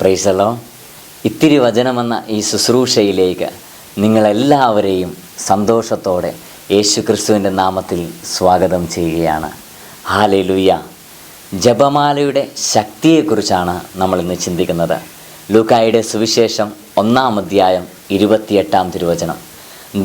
പ്രൈസലോ ഇത്തിരി വചനമെന്ന ഈ ശുശ്രൂഷയിലേക്ക് നിങ്ങളെല്ലാവരെയും സന്തോഷത്തോടെ യേശു ക്രിസ്തുവിന്റെ നാമത്തിൽ സ്വാഗതം ചെയ്യുകയാണ്. ഹാലലുയ്യ ജപമാലയുടെ ശക്തിയെക്കുറിച്ചാണ് നമ്മൾ ഇന്ന് ചിന്തിക്കുന്നത്. ലൂക്കായുടെ സുവിശേഷം ഒന്നാം അധ്യായം ഇരുപത്തിയെട്ടാം തിരുവചനം.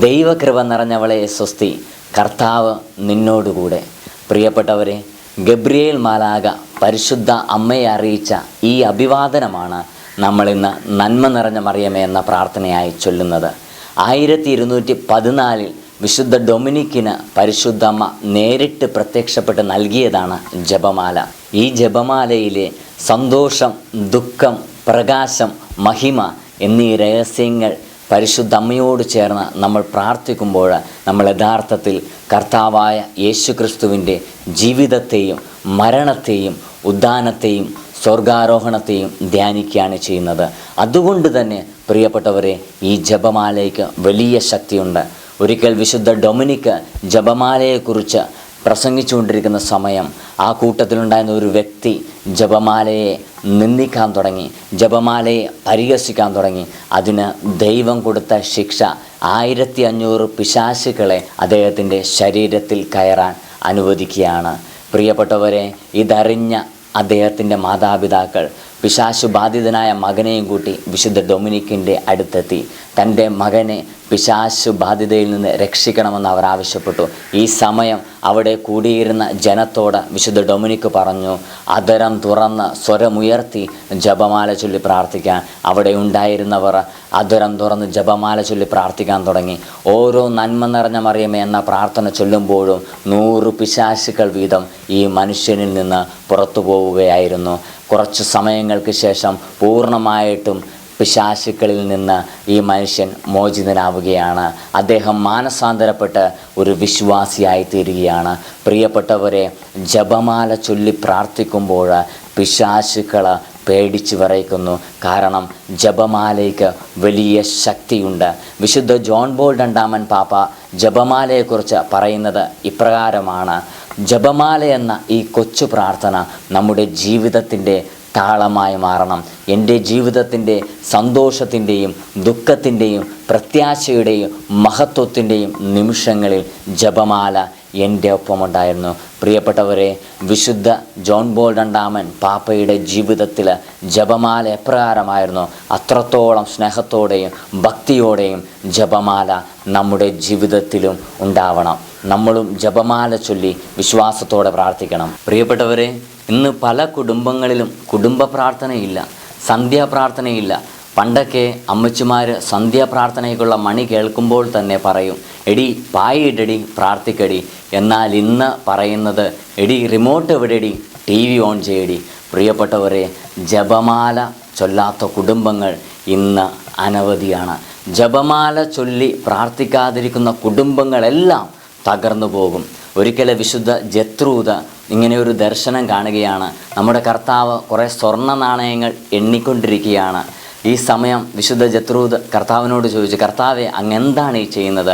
ദൈവകൃപ നിറഞ്ഞവളെ സ്വസ്തി കർത്താവ് നിന്നോടുകൂടെ. പ്രിയപ്പെട്ടവരെ ഗബ്രിയേൽ മാലാക പരിശുദ്ധ അമ്മയെ അറിയിച്ച ഈ അഭിവാദനമാണ് നമ്മളിന്ന് നന്മ നിറഞ്ഞ മറിയമേ എന്ന പ്രാർത്ഥനയായി ചൊല്ലുന്നത്. ആയിരത്തി ഇരുന്നൂറ്റി പതിനാലിൽ വിശുദ്ധ ഡൊമിനിക്കിന് പരിശുദ്ധമ്മ നേരിട്ട് പ്രത്യക്ഷപ്പെട്ട് നൽകിയതാണ് ജപമാല. ഈ ജപമാലയിലെ സന്തോഷം ദുഃഖം പ്രകാശം മഹിമ എന്നീ രഹസ്യങ്ങൾ പരിശുദ്ധ അമ്മയോട് ചേർന്ന് നമ്മൾ പ്രാർത്ഥിക്കുമ്പോൾ നമ്മൾ യഥാർത്ഥത്തിൽ കർത്താവായ യേശു ക്രിസ്തുവിന്റെ ജീവിതത്തെയും മരണത്തെയും ഉദ്ധാനത്തെയും സ്വർഗാരോഹണത്തെയും ധ്യാനിക്കുകയാണ് ചെയ്യുന്നത്. അതുകൊണ്ട് തന്നെ പ്രിയപ്പെട്ടവരെ ഈ ജപമാലയ്ക്ക് വലിയ ശക്തിയുണ്ട്. ഒരിക്കൽ വിശുദ്ധ ഡൊമിനിക്ക് ജപമാലയെക്കുറിച്ച് പ്രസംഗിച്ചുകൊണ്ടിരിക്കുന്ന സമയം ആ കൂട്ടത്തിലുണ്ടായിരുന്ന ഒരു വ്യക്തി ജപമാലയെ നിന്ദിക്കാൻ തുടങ്ങി ജപമാലയെ പരിഹസിക്കാൻ തുടങ്ങി. അതിന് ദൈവം കൊടുത്ത ശിക്ഷ ആയിരത്തി അഞ്ഞൂറ് പിശാശുക്കളെ അദ്ദേഹത്തിന്റെ ശരീരത്തിൽ കയറാൻ അനുവദിക്കുകയാണ്. പ്രിയപ്പെട്ടവരെ ഇതറിഞ്ഞ അദ്ദേഹത്തിന്റെ മാതാപിതാക്കൾ പിശാശു ബാധിതനായ മകനെയും കൂട്ടി വിശുദ്ധ ഡൊമിനിക്കിന്റെ അടുത്തെത്തി. തന്റെ മകനെ പിശാശു ബാധിതയിൽ നിന്ന് രക്ഷിക്കണമെന്ന് അവർ ആവശ്യപ്പെട്ടു. ഈ സമയം അവിടെ കൂടിയിരുന്ന ജനത്തോട് വിശുദ്ധ ഡൊമിനിക്ക് പറഞ്ഞു അതരം തുറന്ന് സ്വരമുയർത്തി ജപമാല ചൊല്ലി പ്രാർത്ഥിക്കാൻ. അവിടെ ഉണ്ടായിരുന്നവർ അതരം തുറന്ന് ജപമാല ചൊല്ലി പ്രാർത്ഥിക്കാൻ തുടങ്ങി. ഓരോ നന്മ നിറഞ്ഞ മറിയമേ എന്ന പ്രാർത്ഥന ചൊല്ലുമ്പോഴും നൂറ് പിശാശുക്കൾ വീതം ഈ മനുഷ്യനിൽ നിന്ന് പുറത്തു പോവുകയായിരുന്നു. കുറച്ച് സമയങ്ങൾക്ക് ശേഷം പൂർണമായിട്ടും പിശാശുക്കളിൽ നിന്ന് ഈ മനുഷ്യൻ മോചിതനാവുകയാണ്. അദ്ദേഹം മാനസാന്തരപ്പെട്ട് ഒരു വിശ്വാസിയായി തീരുകയാണ്. പ്രിയപ്പെട്ടവരെ ജപമാല ചൊല്ലി പ്രാർത്ഥിക്കുമ്പോൾ പിശാശുക്കൾ പേടിച്ച് വിറയ്ക്കുന്നു. കാരണം ജപമാലയ്ക്ക് വലിയ ശക്തിയുണ്ട്. വിശുദ്ധ ജോൺ ബോൾ രണ്ടാമൻ പാപ്പ ജപമാലയെക്കുറിച്ച് പറയുന്നത് ഇപ്രകാരമാണ്. ജപമാല എന്ന ഈ കൊച്ചു പ്രാർത്ഥന നമ്മുടെ ജീവിതത്തിന്റെ താളമായി മാറണം. എന്റെ ജീവിതത്തിന്റെ സന്തോഷത്തിന്റെയും ദുഃഖത്തിന്റെയും പ്രത്യാശയുടെയും മഹത്വത്തിന്റെയും നിമിഷങ്ങളിൽ ജപമാല എന്റെ ഒപ്പമുണ്ടായിരുന്നു. പ്രിയപ്പെട്ടവരെ വിശുദ്ധ ജോൺ ബോൾ രണ്ടാമൻ പാപ്പയുടെ ജീവിതത്തിൽ ജപമാല എപ്രകാരമായിരുന്നു? അത്രത്തോളം സ്നേഹത്തോടെയും ഭക്തിയോടെയും ജപമാല നമ്മുടെ ജീവിതത്തിലും ഉണ്ടാവണം. നമ്മളും ജപമാല ചൊല്ലി വിശ്വാസത്തോടെ പ്രാർത്ഥിക്കണം. പ്രിയപ്പെട്ടവരെ ഇന്ന് പല കുടുംബങ്ങളിലും കുടുംബ പ്രാർത്ഥനയില്ല സന്ധ്യാപ്രാർത്ഥനയില്ല പണ്ടൊക്കെ അമ്മച്ചിമാർ സന്ധ്യാപ്രാർത്ഥനയ്ക്കുള്ള മണി കേൾക്കുമ്പോൾ തന്നെ പറയും എടി പായിടടി പ്രാർത്ഥിക്കടി. എന്നാൽ ഇന്ന് പറയുന്നത് എടി റിമോട്ട് എവിടെടി? ടി വി ഓൺ ചെയ്യടി. പ്രിയപ്പെട്ടവരെ ജപമാല ചൊല്ലാത്ത കുടുംബങ്ങൾ ഇന്ന് അനവധിയാണ്. ജപമാല ചൊല്ലി പ്രാർത്ഥിക്കാതിരിക്കുന്ന കുടുംബങ്ങളെല്ലാം തകർന്നു പോകും. ഒരിക്കലെ വിശുദ്ധ ജത്രൂത ഇങ്ങനെ ഒരു ദർശനം കാണുകയാണ്. നമ്മുടെ കർത്താവ് കുറേ സ്വർണ നാണയങ്ങൾ എണ്ണിക്കൊണ്ടിരിക്കുകയാണ്. ഈ സമയം വിശുദ്ധ ജത്രൂത് കർത്താവിനോട് ചോദിച്ചു കർത്താവെ അങ്ങ് എന്താണ് ഈ ചെയ്യുന്നത്?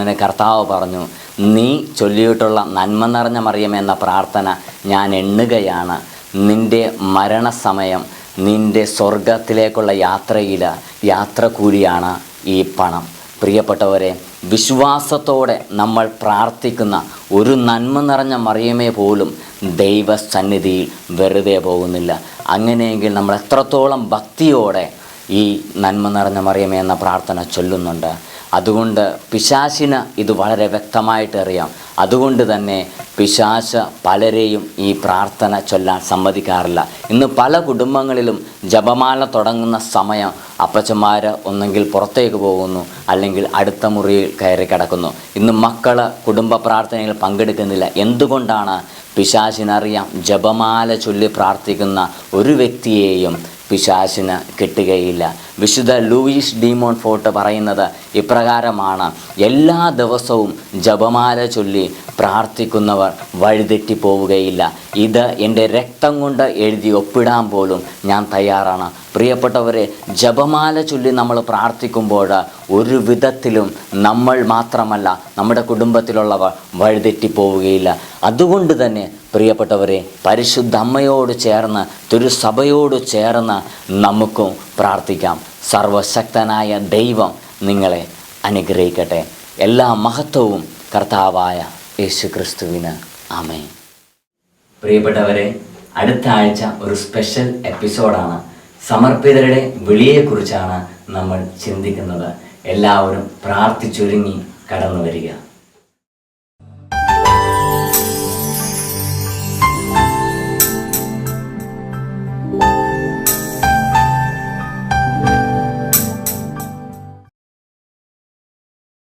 തന്നെ കർത്താവ് പറഞ്ഞു നീ ചൊല്ലിയിട്ടുള്ള നന്മ നിറഞ്ഞ മറിയം മറിയമെന്ന പ്രാർത്ഥന ഞാൻ എണ്ണുകയാണ്. നിന്റെ മരണസമയം നിന്റെ സ്വർഗത്തിലേക്കുള്ള യാത്രയിൽ യാത്ര കൂലിയാണ് ഈ പണം. പ്രിയപ്പെട്ടവരെ വിശ്വാസത്തോടെ നമ്മൾ പ്രാർത്ഥിക്കുന്ന ഒരു നന്മ നിറഞ്ഞ മറിയമേ പോലും ദൈവസന്നിധിയിൽ വെറുതെ പോകുന്നില്ല. അങ്ങനെയെങ്കിൽ നമ്മൾ എത്രത്തോളം ഭക്തിയോടെ ഈ നന്മ നിറഞ്ഞ മറിയമേ എന്ന പ്രാർത്ഥന ചൊല്ലുന്നുണ്ട്. അതുകൊണ്ട് പിശാശിന് ഇത് വളരെ വ്യക്തമായിട്ട് അറിയാം. അതുകൊണ്ട് തന്നെ പിശാശ പലരെയും ഈ പ്രാർത്ഥന ചൊല്ലാൻ സമ്മതിക്കാറില്ല. ഇന്ന് പല കുടുംബങ്ങളിലും ജപമാല തുടങ്ങുന്ന സമയം അപ്പച്ചന്മാർ ഒന്നെങ്കിൽ പുറത്തേക്ക് പോകുന്നു അല്ലെങ്കിൽ അടുത്ത മുറിയിൽ കയറി കിടക്കുന്നു. ഇന്ന് മക്കൾ കുടുംബ പ്രാർത്ഥനയിൽ പങ്കെടുക്കുന്നില്ല. എന്തുകൊണ്ടാണ് പിശാശിനറിയാം ജപമാല ചൊല്ലി പ്രാർത്ഥിക്കുന്ന ഒരു വ്യക്തിയെയും പിശാചിന് കിട്ടുകയില്ല. വിശുദ്ധ ലൂയിസ് ഡിമോൺ ഫോർട്ട് പറയുന്നത് ഇപ്രകാരമാണ് എല്ലാ ദിവസവും ജപമാല ചൊല്ലി പ്രാർത്ഥിക്കുന്നവർ വഴിതെറ്റി പോവുകയില്ല. ഇത് എന്റെ രക്തം കൊണ്ട് എഴുതി ഒപ്പിടാൻ പോലും ഞാൻ തയ്യാറാണ്. പ്രിയപ്പെട്ടവരെ ജപമാല ചൊല്ലി നമ്മൾ പ്രാർത്ഥിക്കുമ്പോൾ ഒരു വിധത്തിലും നമ്മൾ മാത്രമല്ല നമ്മുടെ കുടുംബത്തിലുള്ളവർ വഴിതെറ്റി പോവുകയില്ല. അതുകൊണ്ട് തന്നെ പ്രിയപ്പെട്ടവരെ പരിശുദ്ധ അമ്മയോട് ചേർന്ന് തിരുസഭയോട് ചേർന്ന് നമുക്കും പ്രാർത്ഥിക്കാം. സർവശക്തനായ ദൈവം നിങ്ങളെ അനുഗ്രഹിക്കട്ടെ. എല്ലാ മഹത്വവും കർത്താവായ യേശു ക്രിസ്തുവിന് ആമേ പ്രിയപ്പെട്ടവരെ അടുത്ത ആഴ്ച ഒരു സ്പെഷ്യൽ എപ്പിസോഡാണ്. സമർപ്പിതരുടെ വിളിയെക്കുറിച്ചാണ് നമ്മൾ ചിന്തിക്കുന്നത്. എല്ലാവരും പ്രാർത്ഥിച്ചൊരുങ്ങി കടന്നു വരിക